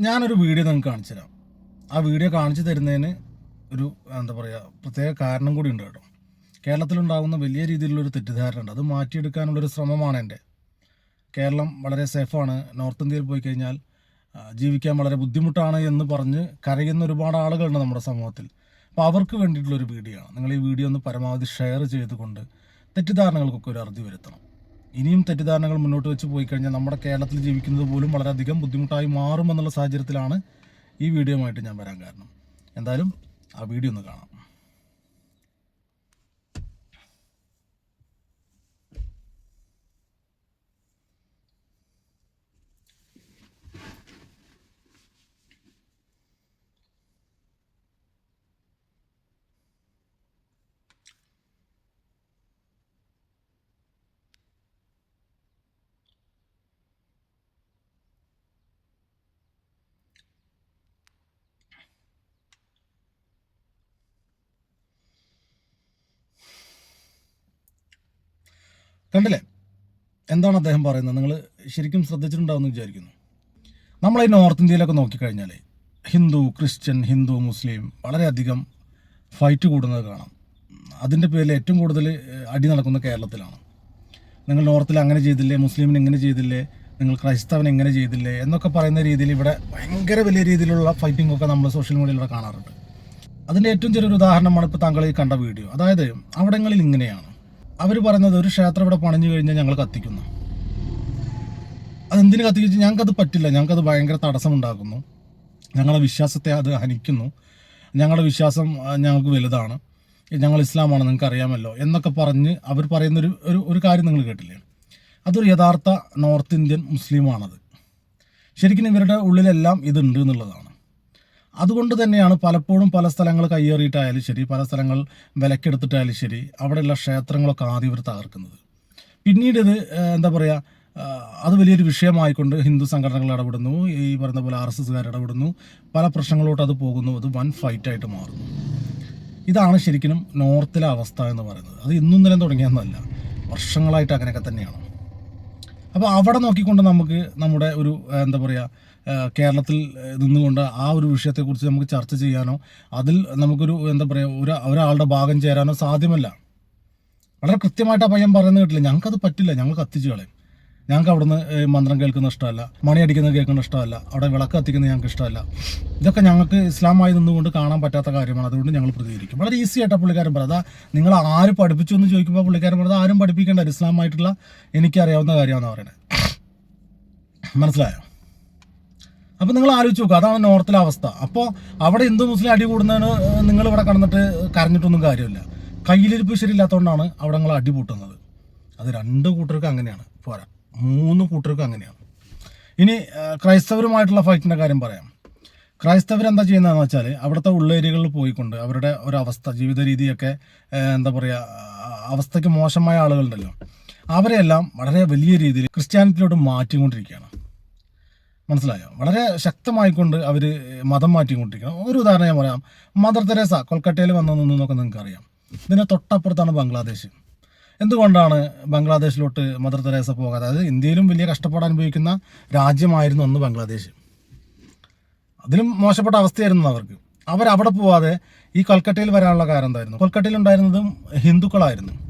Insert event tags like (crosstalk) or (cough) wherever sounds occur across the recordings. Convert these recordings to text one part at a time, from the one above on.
ഞാനൊരു വീഡിയോ നിങ്ങൾക്ക് കാണിച്ചു തരാം. ആ വീഡിയോ കാണിച്ചു തരുന്നതിന് ഒരു എന്താ പറയുക പ്രത്യേക കാരണം കൂടി ഉണ്ട് കേട്ടോ. കേരളത്തിലുണ്ടാകുന്ന വലിയ രീതിയിലുള്ളൊരു തെറ്റിദ്ധാരണ ഉണ്ട്. അത് മാറ്റിയെടുക്കാനുള്ളൊരു ശ്രമമാണ് എന്റെ. കേരളം വളരെ സേഫാണ്. നോർത്ത് ഇന്ത്യയിൽ പോയി കഴിഞ്ഞാൽ ജീവിക്കാൻ വളരെ ബുദ്ധിമുട്ടാണ് എന്ന് പറഞ്ഞ് കരയുന്ന ഒരുപാട് ആളുകളുണ്ട് നമ്മുടെ സമൂഹത്തിൽ. അപ്പോൾ അവർക്ക് വേണ്ടിയിട്ടുള്ളൊരു വീഡിയോ ആണ്. നിങ്ങൾ ഈ വീഡിയോ ഒന്ന് പരമാവധി ഷെയർ ചെയ്തുകൊണ്ട് തെറ്റിദ്ധാരണകൾക്കൊക്കെ ഒരു അറുതി വരുത്തണം. ഇനിയും തെറ്റിദ്ധാരണകൾ മുന്നോട്ട് വെച്ച് പോയി കഴിഞ്ഞാൽ നമ്മുടെ കേരളത്തിൽ ജീവിക്കുന്നത് പോലും വളരെയധികം ബുദ്ധിമുട്ടായി മാറുമെന്നുള്ള സാഹചര്യത്തിലാണ് ഈ വീഡിയോയുമായിട്ട് ഞാൻ വരാൻ കാരണം. എന്തായാലും ആ വീഡിയോ ഒന്ന് കാണാം. കണ്ടില്ലേ? എന്താണ് അദ്ദേഹം പറയുന്നത്? നിങ്ങൾ ശരിക്കും ശ്രദ്ധിച്ചിട്ടുണ്ടാവുമെന്ന് വിചാരിക്കുന്നു. നമ്മൾ ഈ നോർത്ത് ഇന്ത്യയിലൊക്കെ നോക്കിക്കഴിഞ്ഞാൽ ഹിന്ദു ക്രിസ്ത്യൻ ഹിന്ദു മുസ്ലിം വളരെയധികം ഫൈറ്റ് കൂടുന്നത് കാണാം. അതിന്റെ പേരിൽ ഏറ്റവും കൂടുതൽ അടി നടക്കുന്ന കേരളത്തിലാണ്. നിങ്ങൾ നോർത്തിൽ അങ്ങനെ ചെയ്തില്ലേ മുസ്ലിമിന് ഇങ്ങനെ ചെയ്തില്ലേ നിങ്ങൾ ക്രൈസ്തവൻ എങ്ങനെ ചെയ്തില്ലേ എന്നൊക്കെ പറയുന്ന രീതിയിൽ ഇവിടെ ഭയങ്കര വലിയ രീതിയിലുള്ള ഫൈറ്റിംഗ് ഒക്കെ നമ്മൾ സോഷ്യൽ മീഡിയയിലൂടെ കാണാറുണ്ട്. അതിന്റെ ഏറ്റവും ചെറിയൊരു ഉദാഹരണമാണ് ഇപ്പോൾ താങ്കൾ ഈ കണ്ട വീഡിയോ. അതായത് അവിടങ്ങളിൽ ഇങ്ങനെയാണ്. അവർ പറയുന്നത് ഒരു ക്ഷേത്രം ഇവിടെ പണിഞ്ഞു കഴിഞ്ഞാൽ ഞങ്ങൾ കത്തിക്കുന്നു. അതെന്തിനു കത്തിച്ചു ഞങ്ങൾക്കത് പറ്റില്ല. ഞങ്ങൾക്കത് ഭയങ്കര തടസ്സമുണ്ടാക്കുന്നു. ഞങ്ങളുടെ വിശ്വാസത്തെ അത് ഹനിക്കുന്നു. ഞങ്ങളുടെ വിശ്വാസം ഞങ്ങൾക്ക് വലുതാണ്. ഞങ്ങൾ ഇസ്ലാമാണ് നിങ്ങൾക്ക് അറിയാമല്ലോ എന്നൊക്കെ പറഞ്ഞ് അവർ പറയുന്നൊരു ഒരു ഒരു കാര്യം നിങ്ങൾ കേട്ടില്ലേ? അതൊരു യഥാർത്ഥ നോർത്ത് ഇന്ത്യൻ മുസ്ലിമാണത്. ശരിക്കും ഇവരുടെ ഉള്ളിലെല്ലാം ഇതുണ്ട് എന്നുള്ളതാണ്. അതുകൊണ്ട് തന്നെയാണ് പലപ്പോഴും പല സ്ഥലങ്ങൾ കയ്യേറിയിട്ടായാലും ശരി പല സ്ഥലങ്ങൾ വിലക്കെടുത്തിട്ടായാലും ശരി അവിടെയുള്ള ക്ഷേത്രങ്ങളൊക്കെ ആദ്യം ഇവർ തകർക്കുന്നത്. പിന്നീട് ഇത് എന്താ പറയുക അത് വലിയൊരു വിഷയമായിക്കൊണ്ട് ഹിന്ദു സംഘടനകൾ ഇടപെടുന്നു ഈ പറയുന്ന പോലെ ആർ എസ് എസ്സുകാർ ഇടപെടുന്നു പല പ്രശ്നങ്ങളോട്ട് അത് പോകുന്നു അത് വൻ ഫൈറ്റായിട്ട് മാറുന്നു. ഇതാണ് ശരിക്കും നോർത്തിലെ അവസ്ഥ എന്ന് പറയുന്നത്. അത് ഇന്നും നിലം തുടങ്ങിയെന്നല്ല വർഷങ്ങളായിട്ട് അങ്ങനെയൊക്കെ തന്നെയാണ്. അപ്പോൾ അവിടെ നോക്കിക്കൊണ്ട് നമുക്ക് നമ്മുടെ ഒരു എന്താ പറയുക കേരളത്തിൽ നിന്നുകൊണ്ട് ആ ഒരു വിഷയത്തെക്കുറിച്ച് നമുക്ക് ചർച്ച ചെയ്യാനോ അതിൽ നമുക്കൊരു എന്താ പറയുക ഒരു ഒരാളുടെ ഭാഗം ചേരാനോ സാധ്യമല്ല. വളരെ കൃത്യമായിട്ട് ആ പയ്യൻ പറയുന്നത് കേട്ടില്ല. ഞങ്ങൾക്കത് പറ്റില്ല. ഞങ്ങൾ കത്തിച്ച് കളയും. ഞങ്ങൾക്ക് അവിടുന്ന് മന്ത്രം കേൾക്കുന്ന ഇഷ്ടമല്ല. മണി അടിക്കുന്നത് കേൾക്കുന്ന ഇഷ്ടമല്ല. അവിടെ വിളക്ക് കത്തിക്കുന്നത് ഞങ്ങൾക്ക് ഇഷ്ടമല്ല. ഇതൊക്കെ ഞങ്ങൾക്ക് ഇസ്ലാമായി നിന്നുകൊണ്ട് കാണാൻ പറ്റാത്ത കാര്യമാണ്. അതുകൊണ്ട് ഞങ്ങൾ പ്രതികരിക്കും. വളരെ ഈസി ആയിട്ട് പുള്ളിക്കാരൻ പറയുന്നത് അതാ നിങ്ങൾ ആര് പഠിപ്പിച്ചു എന്ന് ചോദിക്കുമ്പോൾ പുള്ളിക്കാരൻ പറയുന്നത് ആരും പഠിപ്പിക്കേണ്ട. ഇസ്ലാമായിട്ടുള്ള എനിക്കറിയാവുന്ന കാര്യമാണെന്ന് പറയുന്നത് മനസ്സിലായോ? അപ്പോൾ നിങ്ങൾ ആലോചിച്ച് നോക്കുക അതാണ് നോർത്തിലെ അവസ്ഥ. അപ്പോൾ അവിടെ ഹിന്ദു മുസ്ലിം അടി കൂടുന്നതിന് നിങ്ങൾ ഇവിടെ കടന്നിട്ട് കരഞ്ഞിട്ടൊന്നും കാര്യമില്ല. കയ്യിലിരിപ്പ് ശരിയില്ലാത്തതുകൊണ്ടാണ് അവിടെ നിങ്ങൾ അടി പൂട്ടുന്നത്. അത് രണ്ട് കൂട്ടർക്കും അങ്ങനെയാണ്. പോരാ. മൂന്ന് കൂട്ടർക്കും അങ്ങനെയാണ്. ഇനി ക്രൈസ്തവരുമായിട്ടുള്ള ഫൈറ്റിന്റെ കാര്യം പറയാം. ക്രൈസ്തവർ എന്താ ചെയ്യുന്നതെന്ന് വെച്ചാൽ അവിടുത്തെ ഉള്ളേരിയകളിൽ പോയിക്കൊണ്ട് അവരുടെ ഒരവസ്ഥ ജീവിത രീതിയൊക്കെ എന്താ പറയുക അവസ്ഥയ്ക്ക് മോശമായ ആളുകളുണ്ടല്ലോ. അവരെയെല്ലാം വളരെ വലിയ രീതിയിൽ ക്രിസ്ത്യാനിറ്റിയിലോട്ട് മാറ്റിക്കൊണ്ടിരിക്കുകയാണ്. മനസ്സിലായോ? വളരെ ശക്തമായിക്കൊണ്ട് അവർ മതം മാറ്റിക്കൊണ്ടിരിക്കണം. ഒരു ഉദാഹരണം ഞാൻ പറയാം. മദർ തെരേസ കൊൽക്കട്ടയിൽ വന്നു നിന്നൊക്കെ നിങ്ങൾക്ക് അറിയാം. ഇതിന്റെ തൊട്ടപ്പുറത്താണ് ബംഗ്ലാദേശ്. എന്തുകൊണ്ടാണ് ബംഗ്ലാദേശിലോട്ട് മദർ തെരേസ പോകാതെ അതായത് ഇന്ത്യയിലും വലിയ കഷ്ടപ്പാട് അനുഭവിക്കുന്ന രാജ്യമായിരുന്നു അന്ന് ബംഗ്ലാദേശ്. അതിലും മോശപ്പെട്ട അവസ്ഥയായിരുന്നു അവർക്ക്. അവരവിടെ പോവാതെ ഈ കൊൽക്കട്ടയിൽ വരാനുള്ള കാരണം എന്തായിരുന്നു? കൊൽക്കട്ടയിൽ ഉണ്ടായിരുന്നതും ഹിന്ദുക്കളായിരുന്നു.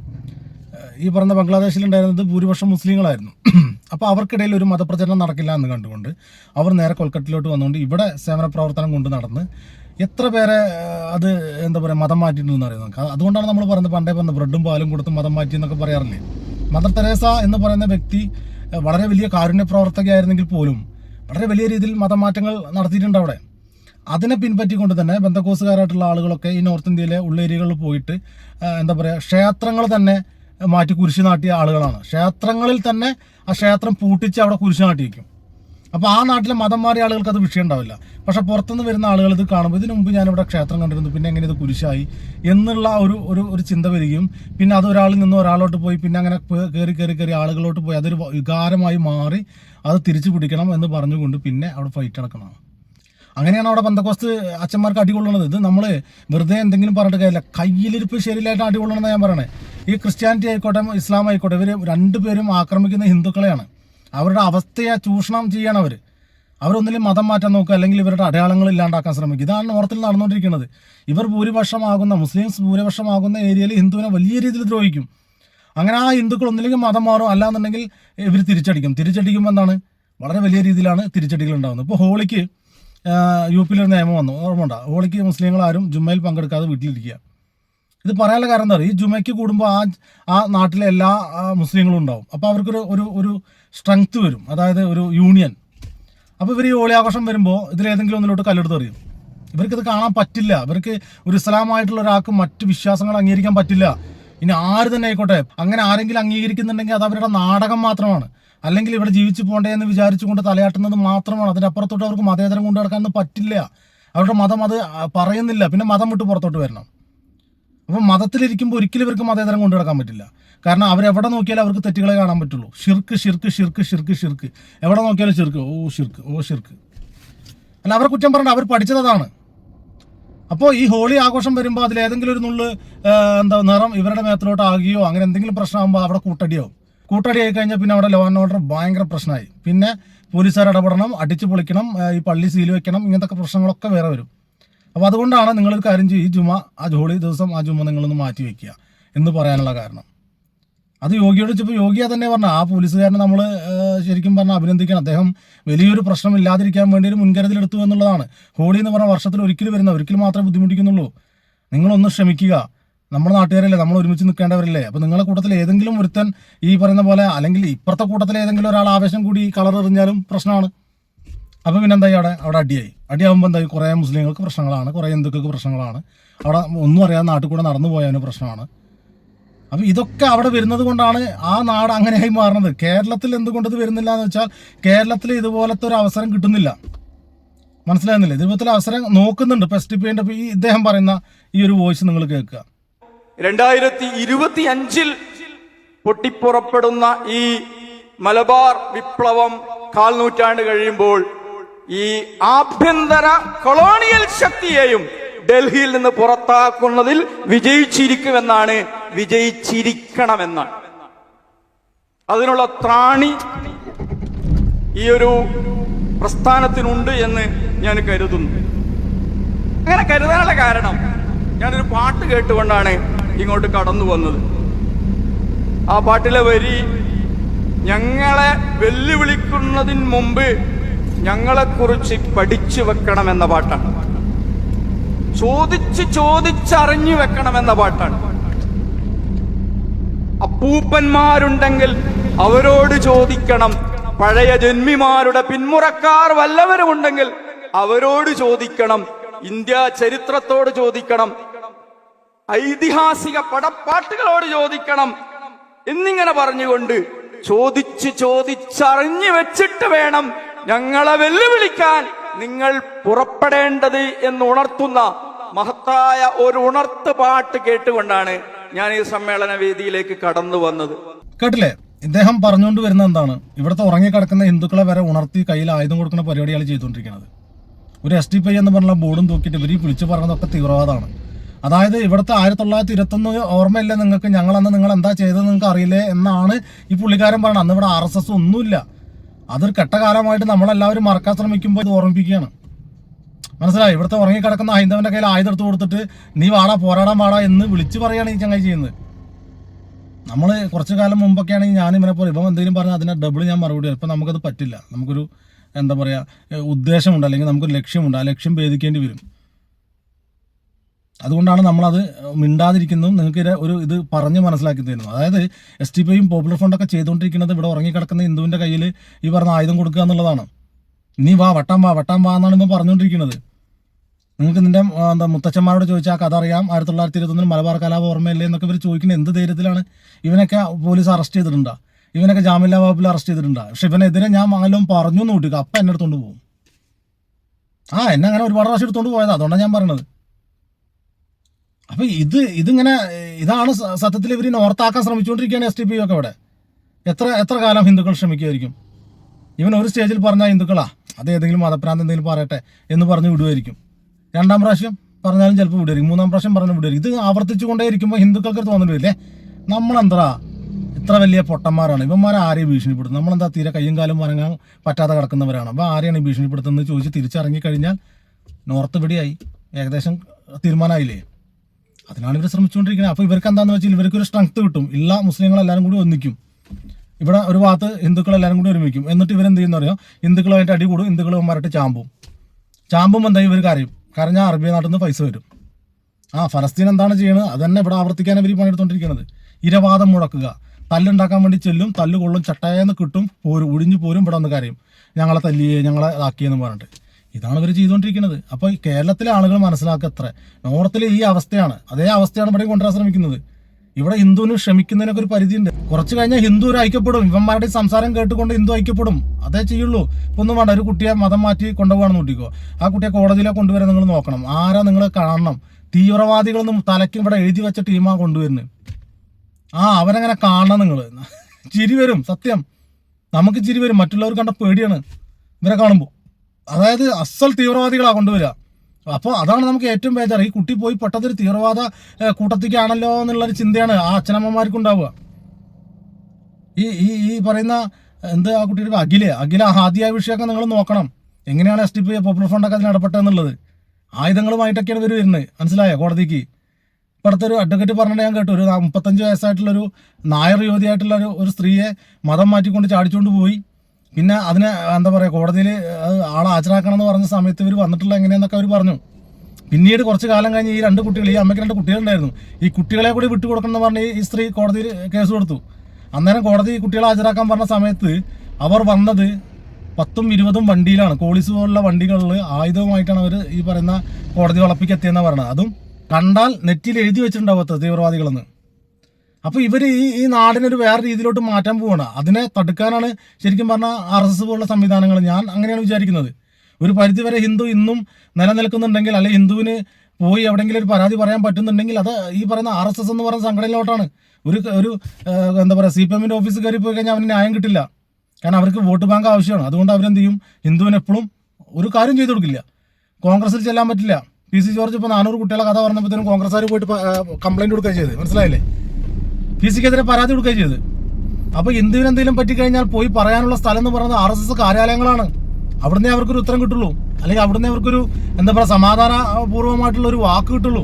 ഈ പറഞ്ഞ ബംഗ്ലാദേശിലുണ്ടായിരുന്നത് ഭൂരിപക്ഷം മുസ്ലിങ്ങളായിരുന്നു. (clears throat) അപ്പോൾ അവർക്കിടയിൽ ഒരു മതപ്രചരണം നടക്കില്ല എന്ന് കണ്ടുകൊണ്ട് അവർ നേരെ കൊൽക്കട്ടയിലോട്ട് വന്നുകൊണ്ട് ഇവിടെ സേവന പ്രവർത്തനം കൊണ്ട് നടന്ന് എത്ര പേരെ അത് എന്താ പറയുക മതം മാറ്റിയിട്ടുണ്ടെന്ന് അറിയുന്നത് അതുകൊണ്ടാണ് നമ്മൾ പറയുന്നത് പണ്ടേ പറഞ്ഞത് ബ്രെഡും പാലും കൊടുത്ത് മതം മാറ്റി എന്നൊക്കെ പറയാറില്ലേ? മദർ തെരേസ എന്ന് പറയുന്ന വ്യക്തി വളരെ വലിയ കാരുണ്യ പ്രവർത്തകയായിരുന്നെങ്കിൽ പോലും വളരെ വലിയ രീതിയിൽ മതമാറ്റങ്ങൾ നടത്തിയിട്ടുണ്ട് അവിടെ. അതിനെ പിൻപറ്റിക്കൊണ്ട് തന്നെ ബന്ധക്കോസുകാരായിട്ടുള്ള ആളുകളൊക്കെ ഈ നോർത്ത് ഇന്ത്യയിലെ ഉള്ളേരിയകളിൽ പോയിട്ട് എന്താ പറയുക ക്ഷേത്രങ്ങൾ തന്നെ മാറ്റി കുരിശ് നാട്ടിയ ആളുകളാണ്. ക്ഷേത്രങ്ങളിൽ തന്നെ ആ ക്ഷേത്രം പൂട്ടിച്ച് അവിടെ കുരിശ് നാട്ടിയിരിക്കും അപ്പോൾ ആ നാട്ടിലെ മതം മാറിയ ആളുകൾക്ക് അത് വിഷയം ഉണ്ടാവില്ല. പക്ഷെ പുറത്തുനിന്ന് വരുന്ന ആളുകൾ ഇത് കാണുമ്പോൾ ഇതിനു മുമ്പ് ഞാനിവിടെ ക്ഷേത്രം കണ്ടിരുന്നു. പിന്നെ എങ്ങനെ ഇത് കുരിശായി എന്നുള്ള ഒരു ഒരു ഒരു ചിന്ത വരികയും പിന്നെ അത് ഒരാളിൽ നിന്ന് ഒരാളോട്ട് പോയി പിന്നെ അങ്ങനെ കയറി കയറി കയറി ആളുകളോട്ട് പോയി അതൊരു വികാരമായി മാറി അത് തിരിച്ചു പിടിക്കണം എന്ന് പറഞ്ഞുകൊണ്ട് പിന്നെ അവിടെ ഫൈറ്റ് അടക്കണം അങ്ങനെയാണ് അവിടെ ബന്ധക്കോസ്ത് അച്ഛന്മാർക്ക് അടികൊള്ളുന്നത് ഇത് നമ്മൾ വെറുതെ എന്തെങ്കിലും പറഞ്ഞിട്ട് കാര്യമില്ല. കയ്യിലിരിപ്പ് ശരിയിലായിട്ട് അടികൊള്ളണമെന്ന് ഞാൻ പറയണേ. ഈ ക്രിസ്ത്യാനിറ്റി ആയിക്കോട്ടെ ഇസ്ലാം ആയിക്കോട്ടെ ഇവർ രണ്ടുപേരും ആക്രമിക്കുന്ന ഹിന്ദുക്കളെയാണ്. അവരുടെ അവസ്ഥയെ ചൂഷണം ചെയ്യണം അവർ അവരൊന്നിലും മതം മാറ്റാൻ നോക്കുക അല്ലെങ്കിൽ ഇവരുടെ അടയാളങ്ങൾ ഇല്ലാണ്ടാക്കാൻ ശ്രമിക്കുക. ഇതാണ് നോർത്തിൽ നടന്നുകൊണ്ടിരിക്കുന്നത്. ഇവർ ഭൂരിപക്ഷമാകുന്ന മുസ്ലിംസ് ഭൂരിപക്ഷമാകുന്ന ഏരിയയിൽ ഹിന്ദുവിനെ വലിയ രീതിയിൽ ദ്രോഹിക്കും. അങ്ങനെ ആ ഹിന്ദുക്കൾ ഒന്നില്ലെങ്കിൽ മതം മാറും. അല്ലാന്നുണ്ടെങ്കിൽ ഇവർ തിരിച്ചടിക്കും. തിരിച്ചടിക്കുമ്പോൾ എന്താണ് വളരെ വലിയ രീതിയിലാണ് തിരിച്ചടികൾ ഉണ്ടാകുന്നത്. ഇപ്പോൾ ഹോളിക്ക് യു പിയിലൊരു നിയമം വന്നു. ഓർമ്മ ഹോളിക്ക് മുസ്ലിങ്ങൾ ആരും ജുമ്മയിൽ പങ്കെടുക്കാതെ വീട്ടിലിരിക്കുക. ഇത് പറയാനുള്ള കാരണം എന്താ പറയുക? ഈ ജുമയ്ക്ക് കൂടുമ്പോൾ ആ ആ നാട്ടിലെ എല്ലാ മുസ്ലിങ്ങളും ഉണ്ടാവും. അപ്പോൾ അവർക്കൊരു ഒരു ഒരു സ്ട്രെങ്ത് വരും. അതായത് ഒരു യൂണിയൻ അപ്പോൾ ഇവർ ഈ ഹോളി ആഘോഷം വരുമ്പോൾ ഇതിലേതെങ്കിലും ഒന്നിലോട്ട് കല്ലെടുത്ത് എറിയും. ഇവർക്കിത് കാണാൻ പറ്റില്ല. ഇവർക്ക് ഒരു ഇസ്ലാമായിട്ടുള്ള ഒരാൾക്ക് മറ്റ് വിശ്വാസങ്ങൾ അംഗീകരിക്കാൻ പറ്റില്ല. ഇനി ആര് തന്നെ ആയിക്കോട്ടെ അങ്ങനെ ആരെങ്കിലും അംഗീകരിക്കുന്നുണ്ടെങ്കിൽ അത് അവരുടെ നാടകം മാത്രമാണ്. അല്ലെങ്കിൽ ഇവിടെ ജീവിച്ചു പോകണ്ടേ എന്ന് വിചാരിച്ചുകൊണ്ട് തലയാട്ടുന്നത് മാത്രമാണ്. അതിന്റെ അപ്പുറത്തോട്ട് അവർക്ക് മതേതരം കൊണ്ടു നടക്കാൻ പറ്റില്ല. അവരുടെ മതം അത് പറയുന്നില്ല. പിന്നെ മതം വിട്ട് പുറത്തോട്ട് വരണം. അപ്പം മതത്തിലിരിക്കുമ്പോൾ ഒരിക്കലും ഇവർക്ക് മതേതരം കൊണ്ടു നടക്കാൻ പറ്റില്ല. കാരണം അവരെവിടെ നോക്കിയാലും അവർക്ക് തെറ്റുകളെ കാണാൻ പറ്റുള്ളൂ. ഷിർക്ക് ഷിർക്ക് ഷിർക്ക് ഷിർക്ക് ഷിർക്ക് എവിടെ നോക്കിയാലും ഷിർക്ക് ഓ ഷിർക്ക് ഓ ഷിർക്ക് അല്ല അവർ കുറ്റം പറഞ്ഞ അവർ പഠിച്ചതാണ് അപ്പോൾ ഈ ഹോളി ആഘോഷം വരുമ്പോൾ അതിൽ ഏതെങ്കിലും ഒരു നുള്ള് എന്താ നിറം ഇവരുടെ മേത്തിലോട്ട് ആകുകയോ അങ്ങനെ എന്തെങ്കിലും പ്രശ്നമാകുമ്പോൾ അവിടെ കൂട്ടടിയാവും കൂട്ടടി ആയി കഴിഞ്ഞാൽ പിന്നെ അവിടെ ലോ ആൻഡ് ഓർഡർ ഭയങ്കര പ്രശ്നമായി. പിന്നെ പോലീസുകാർ ഇടപെടണം അടിച്ചു പൊളിക്കണം ഈ പള്ളി സീൽ വെക്കണം ഇങ്ങനത്തെ പ്രശ്നങ്ങളൊക്കെ വേറെ വരും. അപ്പോൾ അതുകൊണ്ടാണ് നിങ്ങൾ ഒരു കാര്യം ചെയ്യും ഈ ജുമ ആ ഹോളി ദിവസം ആ ജുമ നിങ്ങളൊന്ന് മാറ്റി വെക്കുക എന്ന് പറയാനുള്ള കാരണം. അത് യോഗിയോട് ചോദിച്ചപ്പോൾ യോഗിയ തന്നെ പറഞ്ഞു ആ പോലീസുകാരനെ നമ്മൾ ശരിക്കും പറഞ്ഞാൽ അഭിനന്ദിക്കണം. അദ്ദേഹം വലിയൊരു പ്രശ്നം ഇല്ലാതിരിക്കാൻ വേണ്ടി ഒരു മുൻകരുതൽ എടുത്തു എന്നുള്ളതാണ്. ഹോളി എന്ന് പറഞ്ഞാൽ വർഷത്തിൽ ഒരിക്കലും വരുന്ന ഒരിക്കലും മാത്രമേ ബുദ്ധിമുട്ടിക്കുന്നുള്ളൂ. നിങ്ങളൊന്ന് ശ്രമിക്കുക. നമ്മുടെ നാട്ടുകാരല്ലേ? നമ്മൾ ഒരുമിച്ച് നിൽക്കേണ്ടവരല്ലേ? അപ്പോൾ നിങ്ങളുടെ കൂട്ടത്തിൽ ഏതെങ്കിലും ഒരുത്തൻ ഈ പറയുന്ന പോലെ അല്ലെങ്കിൽ ഇപ്പുറത്തെ കൂട്ടത്തിൽ ഏതെങ്കിലും ഒരാൾ ആവേശം കൂടി കളർ എറിഞ്ഞാലും പ്രശ്നമാണ്. അപ്പോൾ പിന്നെ എന്തായി അവിടെ? അവിടെ അടിയായി. അടിയാകുമ്പോൾ എന്തായി? കുറേ മുസ്ലിങ്ങൾക്ക് പ്രശ്നങ്ങളാണ്. കുറേ ഹിന്ദുക്കൾക്ക് പ്രശ്നങ്ങളാണ്. അവിടെ ഒന്നും അറിയാതെ നാട്ടിൽ കൂടെ നടന്നു പോയതിന് പ്രശ്നമാണ്. അപ്പം ഇതൊക്കെ അവിടെ വരുന്നത് കൊണ്ടാണ് ആ നാട് അങ്ങനെയായി മാറുന്നത്. കേരളത്തിൽ എന്തുകൊണ്ട് ഇത് വരുന്നില്ല എന്ന് വെച്ചാൽ കേരളത്തിൽ ഇതുപോലത്തെ ഒരു അവസരം കിട്ടുന്നില്ല. മനസ്സിലാകുന്നില്ല? ഇതുപോലത്തെ അവസരം നോക്കുന്നുണ്ട്. ഇപ്പം എസ് ടി പിന്റെ ഈ ഇദ്ദേഹം പറയുന്ന ഈ ഒരു വോയിസ് നിങ്ങൾ കേൾക്കുക. രണ്ടായിരത്തി ഇരുപത്തി അഞ്ചിൽ പൊട്ടിപ്പുറപ്പെടുന്ന ഈ മലബാർ വിപ്ലവം കാൽനൂറ്റാണ്ട് കഴിയുമ്പോൾ ഈ ആഭ്യന്തര കൊളോണിയൽ ശക്തിയെയും ഡൽഹിയിൽ നിന്ന് പുറത്താക്കുന്നതിൽ വിജയിച്ചിരിക്കുമെന്നാണ് വിജയിച്ചിരിക്കണമെന്നാണ്. അതിനുള്ള ത്രാണി ഈ ഒരു പ്രസ്ഥാനത്തിനുണ്ട് എന്ന് ഞാൻ കരുതുന്നു. അങ്ങനെ കരുതാനുള്ള കാരണം ഞാനൊരു പാട്ട് കേട്ടുകൊണ്ടാണ് ഇങ്ങോട്ട് കടന്നു വന്നത്. ആ പാട്ടിലെ വരി ഞങ്ങളെ വെല്ലുവിളിക്കുന്നതിന് മുമ്പ് ഞങ്ങളെക്കുറിച്ച് പഠിച്ചു വെക്കണമെന്ന പാട്ടാണ്. ചോദിച്ച് ചോദിച്ചറിഞ്ഞു വെക്കണമെന്ന പാട്ടാണ്. അപ്പൂപ്പന്മാരുണ്ടെങ്കിൽ അവരോട് ചോദിക്കണം. പഴയ ജന്മിമാരുടെ പിന്മുറക്കാർ വല്ലവരുമുണ്ടെങ്കിൽ അവരോട് ചോദിക്കണം. ഇന്ത്യ ചരിത്രത്തോട് ചോദിക്കണം. ഐതിഹാസിക പടപ്പാട്ടുകളോട് ചോദിക്കണം. എന്നിങ്ങനെ പറഞ്ഞുകൊണ്ട് ചോദിച്ച് ചോദിച്ചറിഞ്ഞു വെച്ചിട്ട് വേണം ഞങ്ങളെ വെല്ലുവിളിക്കാൻ നിങ്ങൾ പുറപ്പെടേണ്ടത് എന്ന് ഉണർത്തുന്ന മഹത്തായ ഒരു ഉണർത്ത് പാട്ട് കേട്ടുകൊണ്ടാണ് ഞാൻ ഈ സമ്മേളന വേദിയിലേക്ക് കടന്നു വന്നത്. കേട്ടില്ലേ? ഇദ്ദേഹം പറഞ്ഞുകൊണ്ട് വരുന്ന എന്താണ്? ഇവിടുത്തെ ഉറങ്ങിക്കിടക്കുന്ന ഹിന്ദുക്കളെ വരെ ഉണർത്തി കയ്യിൽ ആയുധം കൊടുക്കുന്ന പരിപാടിയാണ് ചെയ്തുകൊണ്ടിരിക്കുന്നത്. ഒരു എസ് ടി പി എന്ന് പറഞ്ഞ ബോർഡും തൂക്കിയിട്ട് ഇവർ വിളിച്ചു പറഞ്ഞതൊക്കെ തീവ്രവാദമാണ്. അതായത് ഇവിടുത്തെ ആയിരത്തി തൊള്ളായിരത്തി ഇരുപത്തൊന്ന് ഓർമ്മയില്ല നിങ്ങൾക്ക്? ഞങ്ങളന്ന് നിങ്ങൾ എന്താ ചെയ്തത് നിങ്ങൾക്ക് അറിയില്ലേ എന്നാണ് ഈ പുള്ളിക്കാരൻ പറയുന്നത് അന്ന് ഇവിടെ ആർ എസ് എസ് ഒന്നുമില്ല. അതൊരു കെട്ടകാലമായിട്ട് നമ്മളെല്ലാവരും മറക്കാൻ ശ്രമിക്കുമ്പോൾ ഇത് ഓർമ്മിപ്പിക്കുകയാണ്. മനസ്സിലായി? ഇവിടുത്തെ ഉറങ്ങിക്കിടക്കുന്ന ഹൈന്ദവന്റെ കയ്യിൽ ആയുധം എടുത്ത് കൊടുത്തിട്ട് നീ വാടാ പോരാടാൻ വാടാ എന്ന് വിളിച്ചു പറയുകയാണ് ഈ ചങ്ങായി ചെയ്യുന്നത്. നമ്മൾ കുറച്ചു കാലം മുമ്പൊക്കെ ആണെങ്കിൽ ഞാൻ ഇവനെ പോലെ ഇപ്പം എന്തെങ്കിലും പറഞ്ഞാൽ അതിനെ ഡബിൾ ഞാൻ മറുപടി ഇപ്പം നമുക്കത് പറ്റില്ല. നമുക്കൊരു എന്താ പറയുക ഉദ്ദേശമുണ്ട് അല്ലെങ്കിൽ നമുക്കൊരു ലക്ഷ്യമുണ്ട്. ആ ലക്ഷ്യം ഭേദിക്കേണ്ടി വരും. അതുകൊണ്ടാണ് നമ്മളത് മിണ്ടാതിരിക്കുന്നതും നിങ്ങൾക്ക് ഒരു ഇത് പറഞ്ഞ് മനസ്സിലാക്കി തരുന്നു അതായത് എസ് ടി പിയും പോപ്പുലർ ഫണ്ടൊക്കെ ചെയ്തുകൊണ്ടിരിക്കുന്നത് ഇവിടെ ഉറങ്ങിക്കിടക്കുന്ന ഹിന്ദുവിന്റെ കയ്യിൽ ഈ പറഞ്ഞ ആയുധം കൊടുക്കുക എന്നുള്ളതാണ്. നീ വാ വട്ടം വാ വട്ടം വാ എന്നാണ് ഇപ്പം പറഞ്ഞുകൊണ്ടിരിക്കുന്നത്. നിങ്ങൾക്ക് നിന്റെ എന്താ മുത്തച്ഛന്മാരോട് ചോദിച്ചാൽ കഥ അറിയാം ആയിരത്തി തൊള്ളായിരത്തി ഇരുപത്തൊന്നിൽ മലബാർ കലാപ ഓർമ്മയില്ലേ എന്നൊക്കെ ഇവർ ചോദിക്കുന്നത് എന്ത് ധൈര്യത്തിലാണ് ഇവനൊക്കെ പോലീസ് അറസ്റ്റ് ചെയ്തിട്ടുണ്ടാ? ഇവനൊക്കെ ജാമ്യമില്ലാ വകുപ്പിൽ അറസ്റ്റ് ചെയ്തിട്ടുണ്ടാ? പക്ഷെ ഇവനെതിരെ ഞാൻ വാങ്ങലും പറഞ്ഞു എന്ന് കൂട്ടിക്കുക അപ്പം എന്നെ എടുത്തോണ്ട് പോകും. ആ എന്നെ അങ്ങനെ ഒരുപാട് പ്രാവശ്യം എടുത്തോണ്ട് പോയതാണ് അതുകൊണ്ടാണ് ഞാൻ പറഞ്ഞത്. അപ്പൊ ഇത് ഇതിങ്ങനെ ഇതാണ് സത്യത്തിൽ ഇവർ നോർത്താക്കാൻ ശ്രമിച്ചുകൊണ്ടിരിക്കുകയാണ് എസ് ടി പി ഒക്കെ അവിടെ. എത്ര എത്ര കാലം ഹിന്ദുക്കൾ ശ്രമിക്കുമായിരിക്കും? ഇവൻ ഒരു സ്റ്റേജിൽ പറഞ്ഞാൽ ഹിന്ദുക്കളാ. അത് ഏതെങ്കിലും മതഭ്രാന്ത് എന്തെങ്കിലും പറയട്ടെ എന്ന് പറഞ്ഞ് വിടുമായിരിക്കും. രണ്ടാം പ്രാവശ്യം പറഞ്ഞാലും ചിലപ്പോൾ വിടുമായിരിക്കും. മൂന്നാം പ്രാവശ്യം പറഞ്ഞു വിടുമായിരിക്കും. ഇത് ആവർത്തിച്ചു കൊണ്ടേ ഇരിക്കുമ്പോൾ ഹിന്ദുക്കൾക്ക് തോന്നുന്നില്ലേ നമ്മളെന്താ ഇത്ര വലിയ പൊട്ടന്മാരാണ്. ഇവന്മാരെ ആരെയും ഭീഷണിപ്പെടുത്തും? നമ്മളെന്താ തീരെ കയ്യും കാലും വരങ്ങാൻ പറ്റാതെ കിടക്കുന്നവരാണ്? അപ്പോൾ ആരെയാണ് ഭീഷണിപ്പെടുത്തുന്നത് ചോദിച്ച് കഴിഞ്ഞാൽ നോർത്ത് പിടിയായി ഏകദേശം തീരുമാനമായില്ലേ? അതിനാണ് ഇവർ ശ്രമിച്ചുകൊണ്ടിരിക്കുന്നത്. അപ്പോൾ ഇവർക്ക് എന്താണെന്ന് വെച്ചാൽ ഇവർക്കൊരു സ്ട്രെങ്ത് കിട്ടും. എല്ലാ മുസ്ലിങ്ങളെല്ലാവരും കൂടി ഒന്നിക്കും. ഇവിടെ ഒരു ഭാഗത്ത് ഹിന്ദുക്കൾ എല്ലാവരും കൂടി ഒരുമിക്കും. എന്നിട്ട് ഇവർ എന്ത് ചെയ്യുന്ന അറിയോ ഹിന്ദുക്കളുമായിട്ട് അടി കൂടും ഹിന്ദുക്കൾ ഇവന്മാരായിട്ട് ചാമ്പും. ചാമ്പും എന്താ ഇവർ കരയും കരഞ്ഞാൽ അറബി നാട്ടിൽ നിന്ന് പൈസ വരും. ആ ഫലസ്തീൻ എന്താണ് ചെയ്യുന്നത് അത് തന്നെ ഇവിടെ ആവർത്തിക്കാൻ ഇവർ പണിയെടുത്തോണ്ടിരിക്കുന്നത് ഇരവാദം മുടക്കുക. തല്ലുണ്ടാക്കാൻ വേണ്ടി ചെല്ലും തല്ലുകൊള്ളും കൊള്ളും ചട്ടയെന്ന് കിട്ടും പോരും ഒടിഞ്ഞു പോരും ഇവിടെ ഒന്ന് കരയും. ഞങ്ങളെ തല്ലിയേ ഞങ്ങളെ ഇതാക്കിയെന്ന് പറഞ്ഞിട്ട്. ഇതാണ് ഇവർ ചെയ്തുകൊണ്ടിരിക്കുന്നത് അപ്പോൾ കേരളത്തിലെ ആളുകൾ മനസ്സിലാക്കുക അത്ര നോർത്തിൽ ഈ അവസ്ഥയാണ്. അതേ അവസ്ഥയാണ് ഇവിടെ കൊണ്ടുവരാൻ ശ്രമിക്കുന്നത്. ഇവിടെ ഹിന്ദുവിന് ക്ഷമിക്കുന്നതിനൊക്കെ ഒരു പരിധിയുണ്ട്. കുറച്ച് കഴിഞ്ഞാൽ ഹിന്ദു ഒരു ഐക്യപ്പെടും. ഇവന്മാരുടെ സംസാരം കേട്ടുകൊണ്ട് ഹിന്ദു ഐക്യപ്പെടും. അതേ ചെയ്യുള്ളൂ. ഇപ്പൊ ഒന്നും വേണ്ട. ഒരു കുട്ടിയെ മതം മാറ്റി കൊണ്ടുപോകണമെന്ന് കൂട്ടിക്കോ ആ കുട്ടിയെ കോടതിയിലെ കൊണ്ടുവരാൻ നിങ്ങൾ നോക്കണം. ആരാ നിങ്ങൾ കാണണം? തീവ്രവാദികളൊന്നും തലയ്ക്ക് ഇവിടെ എഴുതി വെച്ച ടീമാ കൊണ്ടുവരുന്നത് ആ അവരങ്ങനെ കാണണം നിങ്ങൾ ചിരി വരും. സത്യം. നമുക്ക് ചിരി വരും. മറ്റുള്ളവർ കണ്ട പേടിയാണ്. ഇവരെ കാണുമ്പോൾ അതായത് അസൽ തീവ്രവാദികളാ കൊണ്ടുവരിക അപ്പോൾ അതാണ് നമുക്ക് ഏറ്റവും ബേജാറ്. ഈ കുട്ടി പോയി പെട്ടതൊരു തീവ്രവാദ കൂട്ടത്തിക്കാണല്ലോ എന്നുള്ളൊരു ചിന്തയാണ് ആ അച്ഛനമ്മമാർക്കുണ്ടാവുക. ഈ ഈ ഈ പറയുന്ന എന്ത് ആ കുട്ടിയുടെ അഖിൽ. അഖില ആദ്യ വിഷയമൊക്കെ നിങ്ങൾ നോക്കണം. എങ്ങനെയാണ് എസ് ടി പി പോപ്പുലർ ഫണ്ടൊക്കെ അതിന് എന്നുള്ളത്? ആയുധങ്ങളുമായിട്ടൊക്കെയാണ് ഇവർ വരുന്നത്. മനസ്സിലായോ കോടതിക്ക്? ഇപ്പോഴത്തെ ഒരു അഡ്വക്കേറ്റ് പറഞ്ഞിട്ട് ഞാൻ കേട്ടു. ഒരു മുപ്പത്തഞ്ച് വയസ്സായിട്ടുള്ളൊരു നായർ യുവതിയായിട്ടുള്ള ഒരു സ്ത്രീയെ മതം മാറ്റിക്കൊണ്ട് ചാടിച്ചുകൊണ്ട് പോയി. പിന്നെ അതിനെ എന്താ പറയുക കോടതിയിൽ ആളെ ഹാജരാക്കണം എന്ന് പറഞ്ഞ സമയത്ത് ഇവർ വന്നിട്ടുള്ള എങ്ങനെയെന്നൊക്കെ അവർ പറഞ്ഞു. പിന്നീട് കുറച്ച് കാലം കഴിഞ്ഞ് ഈ രണ്ട് കുട്ടികൾ ഈ അമ്മയ്ക്ക് രണ്ട് കുട്ടികളുണ്ടായിരുന്നു. ഈ കുട്ടികളെ കൂടി വിട്ടുകൊടുക്കണം എന്ന് പറഞ്ഞ് ഈ സ്ത്രീ കോടതിയിൽ കേസ് കൊടുത്തു. അന്നേരം കോടതി കുട്ടികളെ ഹാജരാക്കാൻ പറഞ്ഞ സമയത്ത് അവർ വന്നത് പത്തും ഇരുപതും വണ്ടിയിലാണ്. കോളിസ് പോലുള്ള വണ്ടികളിൽ ആയുധവുമായിട്ടാണ് അവർ ഈ പറയുന്ന കോടതി വളപ്പിക്ക് എത്തിയെന്നാണ് പറയുന്നത് അതും കണ്ടാൽ നെറ്റിൽ എഴുതി വെച്ചിട്ടുണ്ടാവും അത്ര തീവ്രവാദികളെന്ന്. അപ്പോൾ ഇവർ ഈ ഈ നാടിനൊരു വേറെ രീതിയിലോട്ട് മാറ്റാൻ പോവാണ്. അതിനെ തടുക്കാനാണ് ശരിക്കും പറഞ്ഞാൽ ആർ എസ് എസ് പോലുള്ള സംവിധാനങ്ങൾ. ഞാൻ അങ്ങനെയാണ് വിചാരിക്കുന്നത്. ഒരു പരിധിവരെ ഹിന്ദു ഇന്നും നിലനിൽക്കുന്നുണ്ടെങ്കിൽ അല്ലെങ്കിൽ ഹിന്ദുവിന് പോയി എവിടെയെങ്കിലും ഒരു പരാതി പറയാൻ പറ്റുന്നുണ്ടെങ്കിൽ അത് ഈ പറയുന്ന ആർ എസ് എസ് എന്ന് പറയുന്ന സംഘടനയിലോട്ടാണ്. ഒരു ഒരു എന്താ പറയുക സി പി എമ്മിന്റെ ഓഫീസിൽ കയറി പോയി കഴിഞ്ഞാൽ അവന് ന്യായം കിട്ടില്ല. കാരണം അവർക്ക് വോട്ട് ബാങ്ക് ആവശ്യമാണ്. അതുകൊണ്ട് അവരെന്ത് ചെയ്യും? ഹിന്ദുവിന് എപ്പോഴും ഒരു കാര്യം ചെയ്തു കൊടുക്കില്ല. കോൺഗ്രസിൽ ചെല്ലാൻ പറ്റില്ല. പി സി ജോർജ് ഇപ്പോൾ നാനൂറ് കുട്ടികളെ കഥ പറഞ്ഞപ്പോഴത്തേനും കോൺഗ്രസ്സുകാർ പോയിട്ട് കംപ്ലൈന്റ് കൊടുക്കുക ചെയ്ത് മനസ്സിലായില്ലേ? പി സിക്കെതിരെ പരാതി കൊടുക്കുകയും ചെയ്ത്. അപ്പൊ എന്തിനും എന്തെങ്കിലും പറ്റിക്കഴിഞ്ഞാൽ പോയി പറയാനുള്ള സ്ഥലം എന്ന് പറയുന്നത് ആർ എസ് എസ് കാര്യാലയങ്ങളാണ്. അവിടുന്ന് അവർക്കൊരു ഉത്തരം കിട്ടുള്ളൂ. അല്ലെങ്കിൽ അവിടുന്ന് അവർക്കൊരു എന്താ പറയുക സമാധാനപൂർവമായിട്ടുള്ള ഒരു വാക്ക് കിട്ടുള്ളൂ.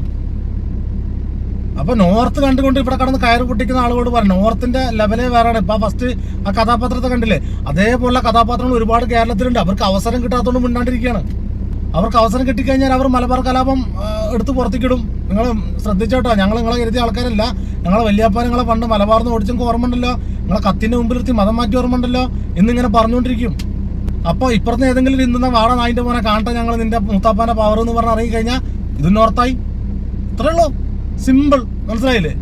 അപ്പൊ നോർത്ത് കണ്ടുകൊണ്ട് ഇവിടെ കടന്ന് കയറ് പൊട്ടിക്കുന്ന ആളുകളോട് പറഞ്ഞു നോർത്തിന്റെ ലെവലേ വേറെയാണ്. ഇപ്പൊ ഫസ്റ്റ് ആ കഥാപാത്രത്തെ കണ്ടില്ലേ? അതേപോലുള്ള കഥാപാത്രങ്ങൾ ഒരുപാട് കേരളത്തിലുണ്ട്. അവർക്ക് അവസരം കിട്ടാത്തതുകൊണ്ട് മിണ്ടാണ്ടിരിക്കുകയാണ്. അവർക്ക് അവസരം കിട്ടിക്കഴിഞ്ഞാൽ അവർ മലബാർ കലാപം എടുത്ത് പുറത്തേക്കിടും. നിങ്ങൾ ശ്രദ്ധിച്ചോട്ടോ ഞങ്ങൾ നിങ്ങളെ കരുതിയ ആൾക്കാരല്ല. ഞങ്ങളെ വല്യപ്പ നിങ്ങളെ പണ്ട് മലബാർന്ന് ഓടിച്ചെങ്കിൽ ഓർമ്മ ഉണ്ടല്ലോ. നിങ്ങളെ മുമ്പിൽ മുമ്പിലെത്തി മതം മാറ്റി ഓർമ്മ ഉണ്ടല്ലോ. എന്നിങ്ങനെ പറഞ്ഞുകൊണ്ടിരിക്കും. അപ്പോൾ ഇപ്പുറത്തെ ഏതെങ്കിലും ഇന്നുന്ന വാട നായിന്റെ മോനെ കാണട്ടെ ഞങ്ങൾ നിന്റെ മൂത്താപ്പാന്റെ പവർ എന്ന് പറഞ്ഞ് ഇറങ്ങി കഴിഞ്ഞാൽ ഇത് നോർത്തായി. ഇത്രേ ഉള്ളൂ. സിമ്പിൾ മനസ്സിലായില്ലേ?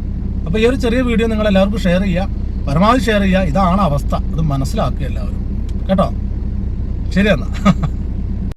അപ്പോൾ ഈ ഒരു ചെറിയ വീഡിയോ നിങ്ങൾ എല്ലാവർക്കും ഷെയർ ചെയ്യുക. പരമാവധി ഷെയർ ചെയ്യുക. ഇതാണ് അവസ്ഥ. അത് മനസ്സിലാക്കുക എല്ലാവരും. കേട്ടോ? ശരി എന്നാ. (laughs)